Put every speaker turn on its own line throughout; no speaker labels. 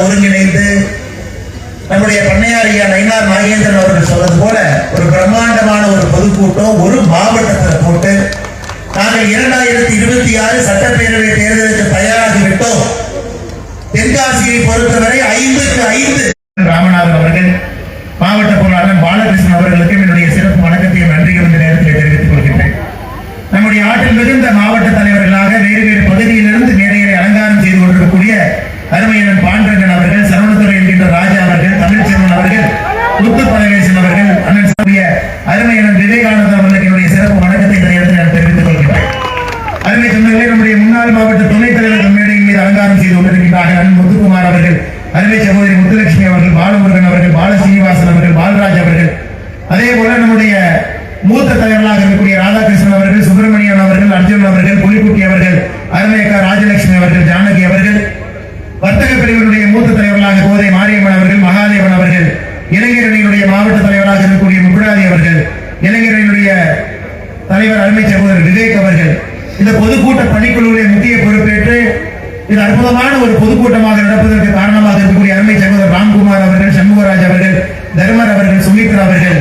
ஒருங்கிணைந்து நம்முடைய பண்ணையாரியா நயினார் நாகேந்திரன் அவர்கள் சொன்னது போல ஒரு பிரம்மாண்டமான ஒரு பொதுக்கூட்டம் ஒரு மாவட்டத்தில் போட்டு நாங்கள் இரண்டாயிரத்தி இருபத்தி ஆறு சட்டப்பேரவை தேர்தலுக்கு தயாராகிவிட்டோம். தென்காசியை பொறுத்தவரை ஐந்துக்கு ஐந்து ராமநாதன் அவர்கள் மாவட்ட பொருளாளர் பாலகிருஷ்ணன் அவர்களுக்கும் என்னுடைய சிறப்பு வணக்கத்தையும் நன்றியும் இந்த நேரத்தில் தெரிவித்துக் கொள்கின்றேன். நம்முடைய ஆற்றில் மிகுந்த மாவட்ட தலைவர்களாக வேறு வேறு பகுதி மேடைகளை அலங்காரம் செய்து கொண்டிருக்கக்கூடிய அருமையனன் பாண்டரங்கன் அவர்கள் சரவணத்துறை என்கின்ற ராஜா அவர்கள் தமிழ்ச்செல்வன் அவர்கள் முத்து பரமேசன் அவர்கள் அண்ணன் சாமிய அருமையனன் விவேகானந்தர் அவர்களுக்கு என்னுடைய சிறப்பு வணக்கத்தை இந்த நேரத்தில் நான் தெரிவித்துக் கொள்கின்றேன் அருமை சொந்தங்களே நம்முடைய முன்னாள் மாவட்ட துணைத் தலைவர் மேடையின் மீது அலங்காரம் செய்து கொண்டிருக்கின்றார்கள் அண்ணன் முத்துக்குமார் அவர்கள் அருமை சகோதரி முத்துலட்சுமி அவர்கள் பாலமுருகன் அவர்கள் பால சீனிவாசன் அவர்கள் பாலராஜ் அவர்கள் அதே போல நம்முடைய மூத்த தலைவர்களாக இருக்கக்கூடிய ராதாகிருஷ்ணன் அவர்கள் சுப்பிரமணியன் அவர்கள் அர்ஜுன் அவர்கள் புலிக்குட்டி அவர்கள் அருமையக்கா ராஜலட்சுமி அவர்கள் ஜானகி அவர்கள் வர்த்தக பிரிவினுடைய மூத்த தலைவர்களாக கோதை மாரியம்மன் அவர்கள் மகாதேவன் அவர்கள் இளைஞரணியினுடைய மாவட்ட தலைவராக இருக்கக்கூடிய முகுடாதி அவர்கள் இளைஞரணியினுடைய தலைவர் அருமை சகோதரர் விவேக் அவர்கள் இந்த பொதுக்கூட்ட பணிக்குழுவிலே முக்கிய பொறுப்பேற்று இது அற்புதமான ஒரு பொதுக்கூட்டமாக நடப்பதற்கு காரணமாக இருக்கக்கூடிய அருமை சகோதரர் ராம்குமார் அவர்கள் சண்முகராஜ் அவர்கள் தர்மர் அவர்கள் சுமித்ரா அவர்கள்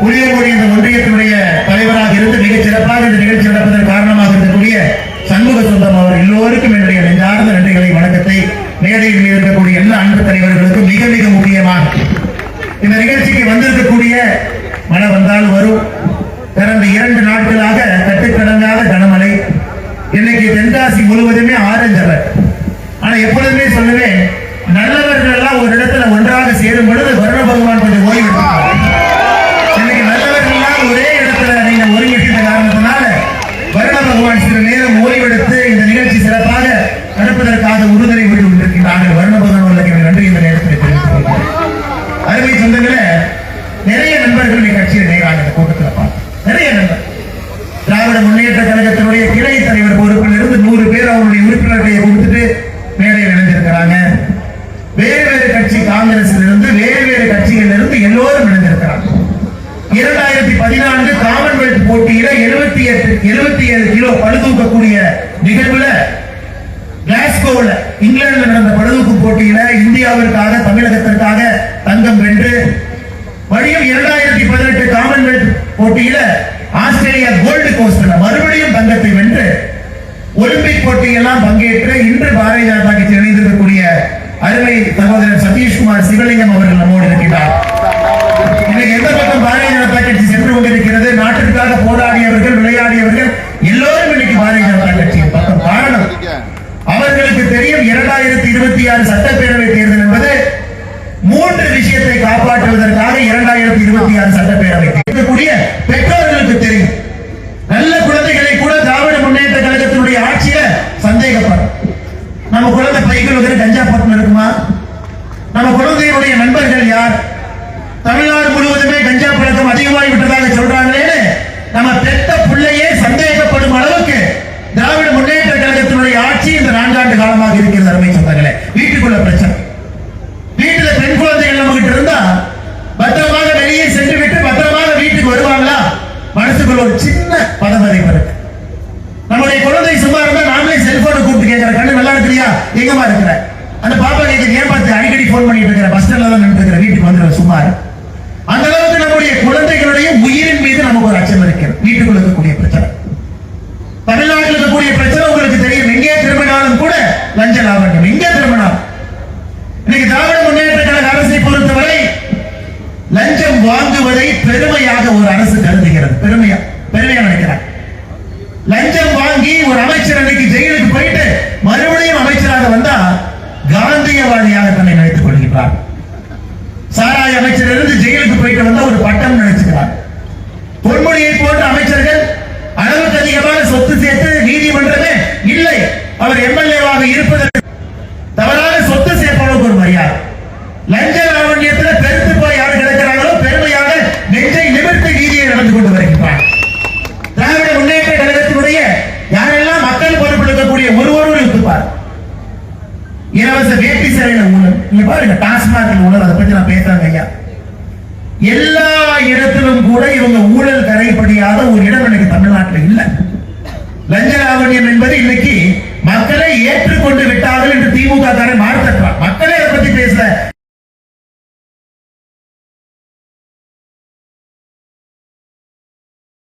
புளியங்குடி இந்த ஒன்றியத்தினுடைய தலைவராக இருந்து மிகச் சிறப்பாக இந்த நிகழ்ச்சி நடப்பதற்கு காரணமாக இருக்கக்கூடிய சண்முக சுந்தரம் அவர் எல்லோருக்கும் என்னுடைய நெஞ்சார்ந்த நன்றிகளை மேடையில் மீது இருக்கக்கூடிய எல்லா அன்பு தலைவர்களுக்கும் மிக மிக முக்கியமாக இந்த நிகழ்ச்சிக்கு வந்திருக்கக்கூடிய மழை வந்தால் வரும் கடந்த இரண்டு நாட்களாக கட்டுக்கடங்காத கனமழை. இன்னைக்கு தென்காசி முழுவதுமே ஆரஞ்சவர் ஆனா எப்பொழுதுமே சொல்லுவேன் நல்லவர்கள் எல்லாம் ஒரு இடத்துல ஒன்றாக சேரும் பொழுது வருண பகவான் கொஞ்சம் நிறைய நண்பர்கள் இந்த நேராக இந்த கூட்டத்தில் பார்த்தோம் நிறைய நண்பர். திராவிட முன்னேற்ற கழகத்தினுடைய கிளை தலைவர் பொறுப்பில் இருந்து நூறு பேர் அவருடைய உறுப்பினர்களை கொடுத்துட்டு மேடையில் இணைந்திருக்கிறாங்க வேறு வேறு கட்சி காங்கிரஸில் இருந்து வேறு வேறு கட்சிகளில் இருந்து எல்லோரும் இணைந்திருக்கிறாங்க இரண்டாயிரத்தி பதினான்கு காமன்வெல்த் போட்டியில எழுபத்தி எட்டு எழுபத்தி ஏழு கிலோ பழுதூக்கக்கூடிய நிகழ்வுல கிளாஸ்கோவில் இங்கிலாந்துல நடந்த பழுதூக்கு போட்டியில இந்தியாவிற்காக தமிழகத்திற்காக தங்கம் வென்று மறுபடியும் இரண்டாயிரத்தி பதினெட்டு காமன்வெல்த் போட்டியில ஆஸ்திரேலியா கோல்டு கோஸ்ட்ல மறுபடியும் தங்கத்தை வென்று ஒலிம்பிக் போட்டியெல்லாம் பங்கேற்று இன்று பாரதிய ஜனதா கட்சி இணைந்திருக்கக்கூடிய அருமை சகோதரர் சதீஷ்குமார் சிவலிங்கம் அவர்கள் நம்மோடு இருக்கிறார் இன்னைக்கு எந்த பக்கம் பாரதிய ஜனதா கட்சி சென்று கொண்டிருக்கிறது? நாட்டிற்காக போராடியவர்கள் விளையாடியவர்கள் எல்லோரும் இன்னைக்கு பாரதிய ஜனதா கட்சியின் பக்கம். காரணம் அவர்களுக்கு தெரியும் இரண்டாயிரத்தி இருபத்தி ஆறு சட்டப்பேரவை தேர்தல் என்பது மூன்று விஷயத்தை காப்பாற்றுவதற்காக இரண்டாயிரத்தி இருபத்தி ஆறு சட்டப்பேரவை இருக்கக்கூடிய பெற்றோர்களுக்கு தெரியும். நல்ல குழந்தைகளை கூட திராவிட முன்னேற்ற கழகத்தினுடைய ஆட்சியில சந்தேகப்படும். நம்ம குழந்தை பைக்கில் வந்து கஞ்சா பட்டம் இருக்குமா? நம்ம குழந்தையுடைய நண்பர்கள் யார்? தமிழ்நாடு முழுவதுமே கஞ்சா பழக்கம் அதிகமாகி விட்டதாக சொல்றாங்களே நம்ம பெத்த பிள்ளையே சந்தேகப்படும் அளவுக்கு திராவிட முன்னேற்ற கழகத்தினுடைய ஆட்சி இந்த நான்காண்டு காலமாக இருக்கிறது அருமை சொந்தங்களே வீட்டுக்குள்ள பிரச்சனை வீட்டுல பெண் குழந்தைகள் நம்ம கிட்ட இருந்தா பத்திரமாக வெளியே சென்று விட்டு பத்திரமாக வீட்டுக்கு வருவாங்களா மனசுக்குள்ள ஒரு சின்ன பதவதைப்பு இருக்கு நம்முடைய குழந்தை சும்மா இருந்தா நாமளே செல்போனை கூப்பிட்டு கேட்கிற கண்ணு நல்லா இருக்கிறியா எங்கம்மா இருக்கிற? அந்த பாப்பா கேட்குது ஏன் பார்த்து அடிக்கடி போன் பண்ணிட்டு இருக்கிற? பஸ் ஸ்டாண்ட்ல தான் நின்று இருக்கிற? வீட்டுக்கு வந்துடுற சும்மா அந்த அளவுக்கு நம்முடைய குழந்தைகளுடைய உயிரின் மீது நமக்கு ஒரு அச்சம் இருக்கிறது. வீட்டுக்குள்ள இருக்கக்கூடிய பிரச்சனை. தமிழ்நாட்டில் இருக்கக்கூடிய பிரச்சனை உங்களுக்கு தெரியும். எங்கே திரும்பினாலும் கூட லஞ்ச லாபம் எங்கே திரும்பினாலும். இன்னைக்கு திராவிட முன்னேற்ற கழக அரசை பொறுத்தவரை லஞ்சம் வாங்குவதை பெருமையாக ஒரு அரசு கருதுகிறது. பெருமையா? லஞ்சம் வாங்கி ஒரு அமைச்சர் அன்னைக்கு ஜெயிலுக்கு போயிட்டு மறுபடியும் அமைச்சராக வந்தா காந்தியவாதியாக தன்னை நினைத்துக் கொள்கிறார் சாராய அமைச்சர் இருந்து ஜெயிலுக்கு போயிட்டு வந்தா ஒரு பட்டம் நினைச்சுக்கிறார். பொன்மொழியை போன்ற அமைச்சர்கள் அளவுக்கு அதிகமான சொத்து சேர்த்து நீதிமன்றமே இல்லை. அவர் எம்எல்ஏவாக இருப்பதற்கு தவறான சொத்து சேர்ப்பவனுக்கு ஒரு மரியாதை லஞ்ச லாவண்யத்துல பெருத்து போய் யார் கிடக்கிறாங்களோ பெருமையாக நெஞ்சை நிமிர்த்தி நீதியை நடந்து கொண்டு வருகின்றார் திராவிட முன்னேற்ற கழகத்தினுடைய யாரெல்லாம் மக்கள் பொறுப்பில் இருக்கக்கூடிய ஒருவரும் இருப்பார் இஸ்ரேல ஊழல் நீங்க பாருங்க டாஸ்மாக் ஊழல் அதை பத்தி நான் பேசுறேங்க ஐயா. எல்லா இடத்திலும் கூட இவங்க ஊழல் கரைப்படியாத ஒரு இடம் எனக்கு தமிழ்நாட்டில் இல்ல. லஞ்ச லாவண்யம் என்பது இன்னைக்கு மக்களை ஏற்றுக்கொண்டு